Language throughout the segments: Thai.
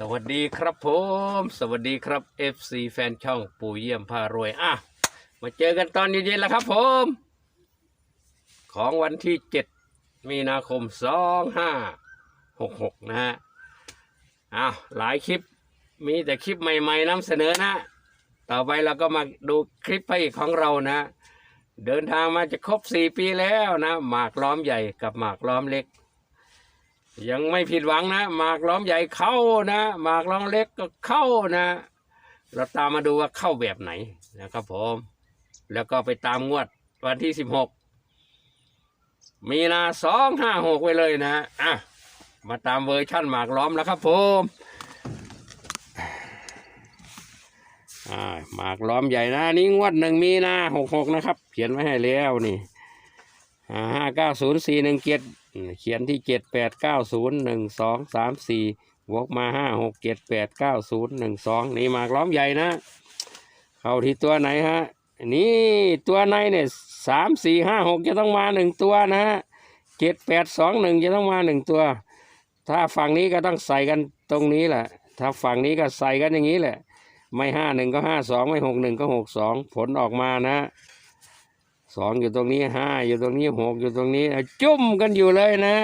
สวัสดีครับผม สวัสดีครับ FC แฟนช่องปู่เยี่ยมพารวยอะมาเจอกันตอนเย็นๆแล้วครับผม ของวันที่ 7 มีนาคม 2566 นะฮะอ้าวหลายคลิปมีแต่คลิปใหม่ๆนำเสนอนะ ต่อไปเราก็มาดูคลิปไปของเรานะ เดินทางมาจะครบ 4 ปีแล้วนะ หมากล้อมใหญ่กับหมากล้อมเล็ก ยังไม่ผิดหวังนะหมากล้อมใหญ่เข้านะหมากล้อมเล็กก็เข้านะ เราตามมาดูว่าเข้าแบบไหนนะครับผมแล้วก็ไปตามงวดวันที่สิบหกมีนาสองห้าหกไว้เลยนะอะมาตามเวอร์ชั่นหมากล้อมแล้วครับผมอ่าหมากล้อมใหญ่นะนี่งวดหนึ่งมีนาหกหกนะครับ เขียนไว้ให้แล้วนี่ ห้าเก้าศูนย์สี่หนึ่งเจ็ดเขียนที่เจ็ดแปดเก้าศูนย์หนึ่งสองสามสี่วกมาห้าหกเจ็ดแปดเก้าศูนย์หนึ่งสองนี่หมากล้อมใหญ่นะ เข้าที่ตัวไหนฮะ นี่ตัวในเนี่ยสามสี่ห้าหกจะต้องมาหนึ่งตัวนะฮะเจ็ดแปดสองหนึ่งจะต้องมาหนึ่งตัว ถ้าฝั่งนี้ก็ต้องใส่กันตรงนี้แหละ ถ้าฝั่งนี้ก็ใส่กันอย่างนี้แหละ ไม่ห้าหนึ่งก็ห้าสองไม่หกหนึ่งก็หกสองผลออกมานะ สองอยู่ตรงนี้ห้าอยู่ตรงนี้หกอยู่ตรงนี้จุ่มกันอยู่เลยนะ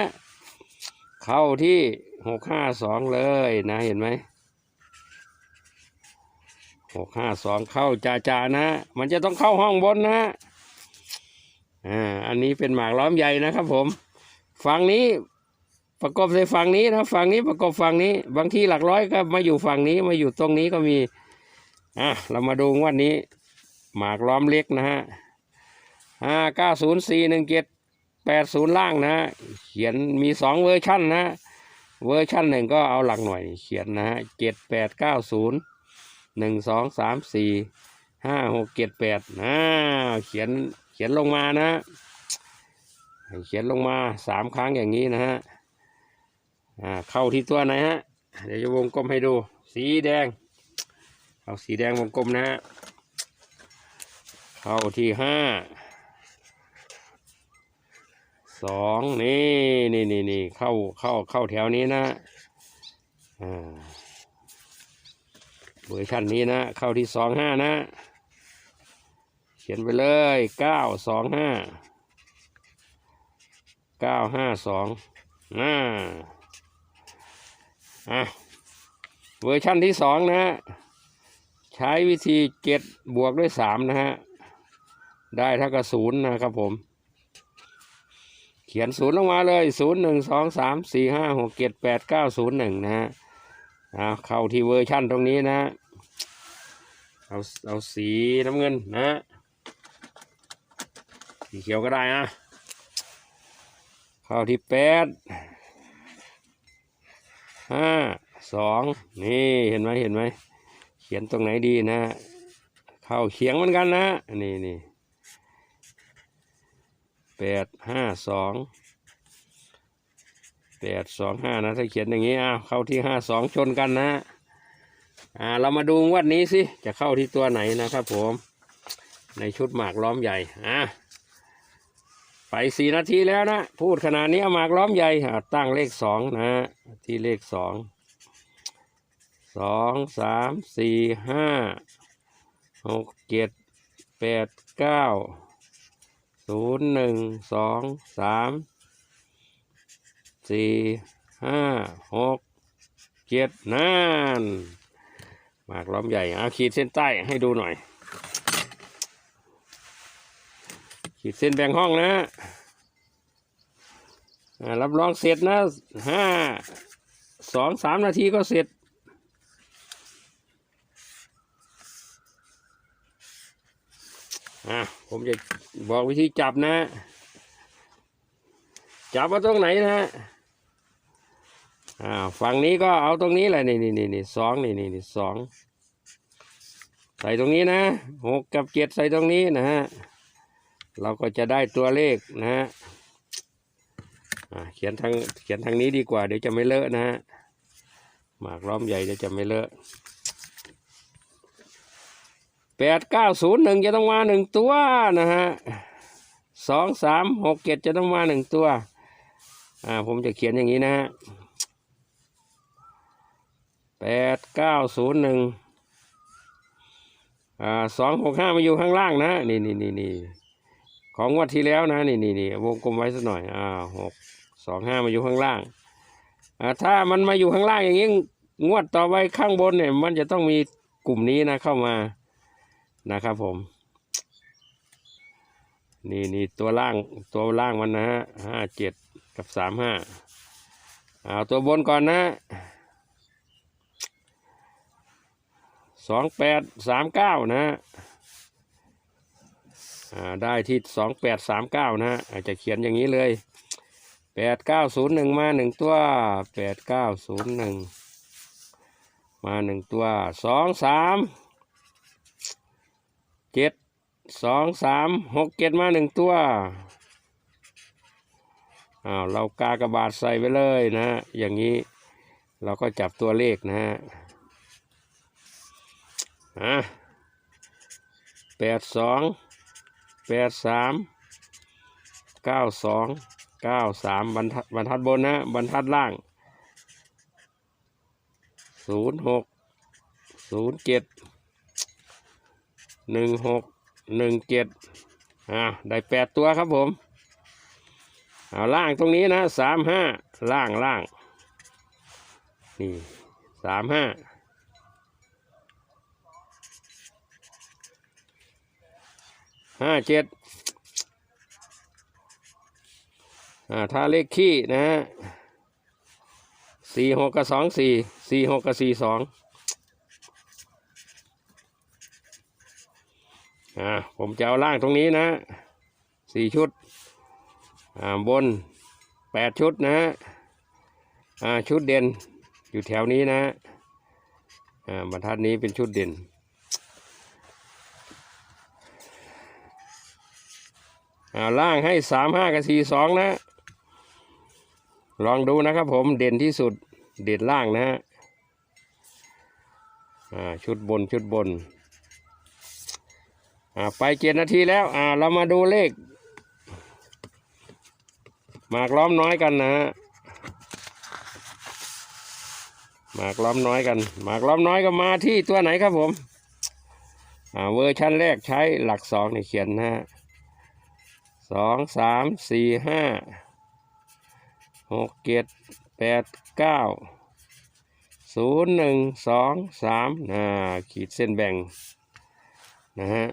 เข้าที่หกห้าสองเลยนะเห็นไหมหกห้าสองเข้าจ่าจ่านะ มันจะต้องเข้าห้องบนนะอ่าอันนี้เป็นหมากล้อมใหญ่นะครับผมฝั่งนี้ประกบในฝั่งนี้นะฝั่งนี้ประกบฝั่งนี้ บางทีหลักร้อยก็มาอยู่ฝั่งนี้มาอยู่ตรงนี้ก็มีอะเรามาดูวันนี้ หมากล้อมเล็กนะฮะ ห้าเก้าศูนย์สี่หนึ่งเจ็ดแปดศูนย์ล่างนะ เขียนมีสองเวอร์ชันนะ เวอร์ชันหนึ่งก็เอาหลักหน่วยเขียนนะฮะเจ็ดแปดเก้าศูนย์หนึ่งสองสามสี่ห้าหกเจ็ดแปดนะเขียนเขียนลงมานะเขียนลงมาสามครั้งอย่างนี้นะฮะอ่าเข้าที่ตัวไหนฮะ เดี๋ยวจะวงกลมให้ดู สีแดง เอาสีแดงวงกลมนะฮะ เข้าที่ห้า สองนี่นี่นี่นี่เข้าเข้าเข้าแถวนี้นะอ่าเวอร์ชันนี้นะ เข้าที่สองห้านะ เขียนไปเลยเก้าสองห้าเก้าห้าสองอ่าอะเวอร์ชันที่สองนะใช้วิธีเจ็ดบวกด้วยสามนะฮะ ได้เท่ากับศูนย์นะครับผม ขียนศูนย์ลงมาเลยศูนย์หนึ่งสองสามสี่ห้าหกเจ็ดแปดเก้าศูนย์หนึ่งนะฮะเอาเข้าที่เวอร์ชั่นตรงนี้นะเอาเอาสีน้ำเงินนะสีเขียวก็ได้นะเข้าที่แปดห้าสองนี่เห็นไหมเห็นไหมเขียนตรงไหนดีนะ เข้าเขียงเหมือนกันนะนี่นี่ แปดห้าสองแปดสองห้านะ ถ้าเขียนอย่างนี้อ้าวเข้าที่ห้าสองชนกันนะอ่าเรามาดูวันนี้สิ จะเข้าที่ตัวไหนนะครับผม ในชุดหมากล้อมใหญ่อะไปสี่นาทีแล้วนะ พูดขนาดนี้หมากล้อมใหญ่ตั้งเลขสองนะ ที่เลขสองสองสามสี่ห้าหกเจ็ดแปดเก้า ศูนย์หนึ่งสองสามสี่ห้าหกเจ็ดนั่นหมากล้อมใหญ่เอาขีดเส้นใต้ให้ดูหน่อย ขีดเส้นแบ่งห้องนะรับรองเสร็จนะห้าสองสามนาทีก็เสร็จอะ ผมจะบอกวิธีจับนะ จับมาตรงไหนนะอ่าฝั่งนี้ก็เอาตรงนี้แหละนี่นี่นี่นี่สองนี่นี่นี่สองใส่ตรงนี้นะหกกับเจ็ดใส่ตรงนี้นะฮะเราก็จะได้ตัวเลขนะฮะเขียนทางเขียนทางนี้ดีกว่าเดี๋ยวจะไม่เลอะนะฮะหมากล้อมใหญ่เดี๋ยวจะไม่เลอะ แปดเก้าศูนย์หนึ่งจะต้องมาหนึ่งตัวนะฮะสองสามหกเจ็ดจะต้องมาหนึ่งตัว อ่า ผมจะเขียนอย่างนี้นะฮะแปดเก้าศูนย์หนึ่งอ่าสองหกห้ามาอยู่ข้างล่างนะนี่นี่นี่นี่ของงวดที่แล้วนะนี่นี่นี่วงกลมไว้สักหน่อยอ่าหกสองห้ามาอยู่ข้างล่างอ่าถ้ามันมาอยู่ข้างล่างอย่างนี้งวดต่อไปข้างบนเนี่ย มันจะต้องมีกลุ่มนี้นะเข้ามา นะครับผม นี่นี่ตัวล่างตัวล่างมันนะฮะห้าเจ็ดกับสามห้าเอาตัวบนก่อนนะสองแปดสามเก้านะอ่าได้ที่สองแปดสามเก้านะฮะอาจจะเขียนอย่างนี้เลยแปดเก้าศูนย์หนึ่งมาหนึ่งตัวแปดเก้าศูนย์หนึ่งมาหนึ่งตัวสองสาม เจ็ดสองสามหกเจ็ดมาหนึ่งตัวอ้าวเรากากระบาดใส่ไปเลยนะอย่างนี้เราก็จับตัวเลขนะฮะอะแปดสองแปดสามเก้าสองเก้าสามบรรทัดบรรทัดบนนะบรรทัดล่างศูนย์หกศูนย์เจ็ด หนึ่งหกหนึ่งเจ็ดอ่าได้แปดตัวครับผมเอาล่างตรงนี้นะสามห้าล่างล่างนี่สามห้าห้าเจ็ดอ่าถ้าเลขขี้นะฮะสี่หกกับสองสี่สี่หกกับสี่สอง อ่าผมจะเอาล่างตรงนี้นะสี่ชุดอ่าบนแปดชุดนะอ่าชุดเด่นอยู่แถวนี้นะอ่าบรรทัดนี้เป็นชุดเด่นอ่าล่างให้สามห้ากับสี่สองนะลองดูนะครับผมเด่นที่สุดเด่นล่างนะอ่าชุดบนชุดบน อ่าไปเจ็ดนาทีแล้ว อ่า เรามาดูเลข หมากล้อมน้อยกันนะฮะหมากล้อมน้อยกัน หมากล้อมน้อยก็มาที่ตัวไหนครับผม อ่า เวอร์ชันแรกใช้หลักสองนี่เขียนนะฮะสองสามสี่ห้าหกเจ็ดแปดเก้าศูนย์หนึ่งสองสามอ่าขีดเส้นแบ่ง นะฮะ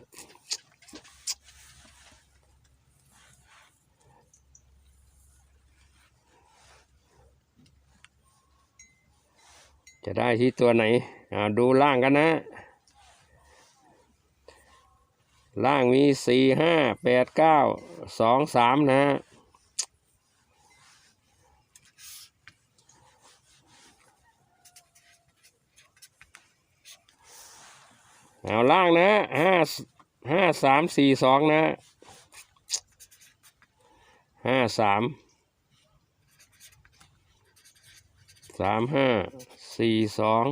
จะได้ที่ตัวไหนอ่าดูล่างกันนะ ล่างมีสี่ห้าแปดเก้าสองสามนะ เอาล่างนะห้าห้าสามสี่สองนะห้าสามสามห้าสี่สอง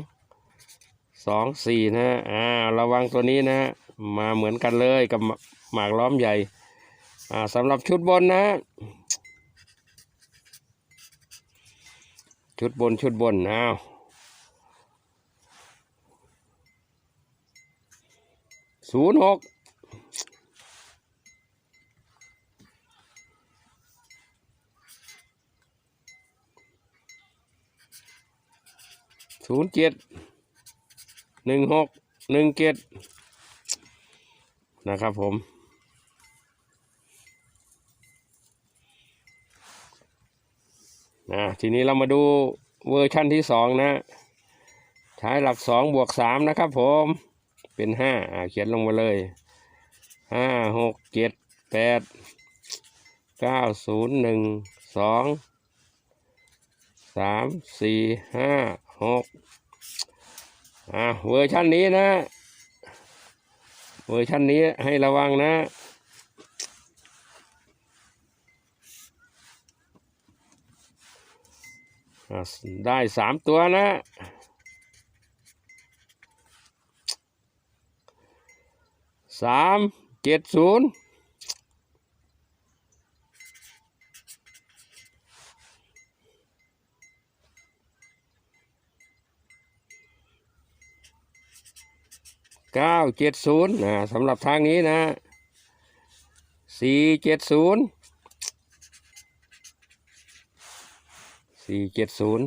สองสี่นะอ่าระวังตัวนี้นะมาเหมือนกันเลยกับหมากล้อมใหญ่อ่าสำหรับชุดบนนะ ชุดบนชุดบนอ้าว ศูนย์หกศูนย์เจ็ดหนึ่งหกหนึ่งเจ็ดนะครับผมนะทีนี้เรามาดูเวอร์ชั่นที่สองนะ ใช้หลักสองบวกสามนะครับผม เป็นห้าอ่าเขียนลงมาเลยห้าหกเจ็ดแปดเก้าศูนย์หนึ่งสองสามสี่ห้าหกอ่าเวอร์ชันนี้นะ เวอร์ชันนี้ให้ระวังนะได้สามตัวนะ สามเจ็ดศูนย์เก้าเจ็ดศูนย์นะสำหรับทางนี้นะสี่เจ็ดศูนย์สี่เจ็ดศูนย์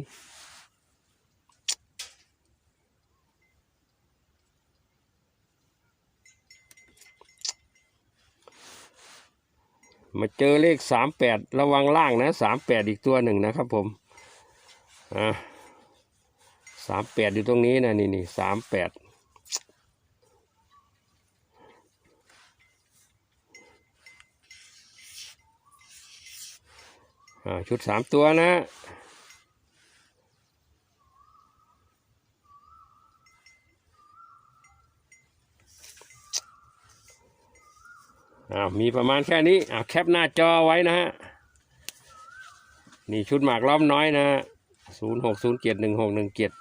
มาเจอเลขสามแปดระวังล่างนะสามแปดอีกตัวหนึ่งนะครับผมอ่าสามแปดอยู่ตรงนี้นะนี่นี่สามแปดอ่าชุดสามตัวนะ อ่ามีประมาณแค่นี้อ่าแคปหน้าจอไว้นะฮะนี่ชุดหมากล้อมน้อยนะฮะศูนย์หกศูนย์เจ็ดหนึ่งหกหนึ่งเจ็ด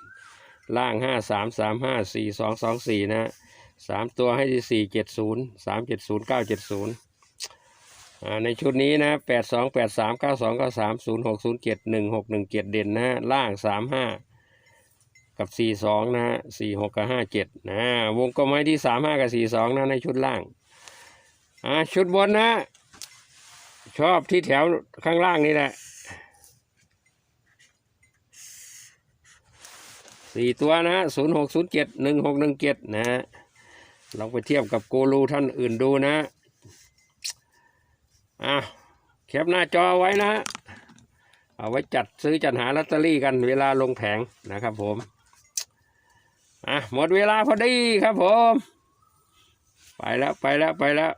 ล่างห้าสามสามห้าสี่สองสองสี่นะฮะสามตัวให้ที่สี่เจ็ดศูนย์สามเจ็ดศูนย์เก้าเจ็ดศูนย์ในชุดนี้นะแปดสองแปดสามเก้าสองเก้าสามศูนย์หกศูนย์เจ็ดหนึ่งหกหนึ่งเจ็ดเด่นนะฮะล่างสามห้ากับสี่สองนะฮะสี่หกกับห้าเจ็ดนะวงกลมไว้ที่สามห้ากับสี่สองนะในชุดล่าง อ่าชุดบนนะ ชอบที่แถวข้างล่างนี่แหละสี่ตัวนะศูนย์หกศูนย์เจ็ดหนึ่งหกหนึ่งเจ็ดนะลองไปเทียบกับโกลูท่านอื่นดูนะอะแคปหน้าจอไว้นะ เอาไว้จัดซื้อจัดหาลอตเตอรี่กันเวลาลงแผงนะครับผม อะหมดเวลาพอดีครับผม ไปแล้วไปแล้วไปแล้ว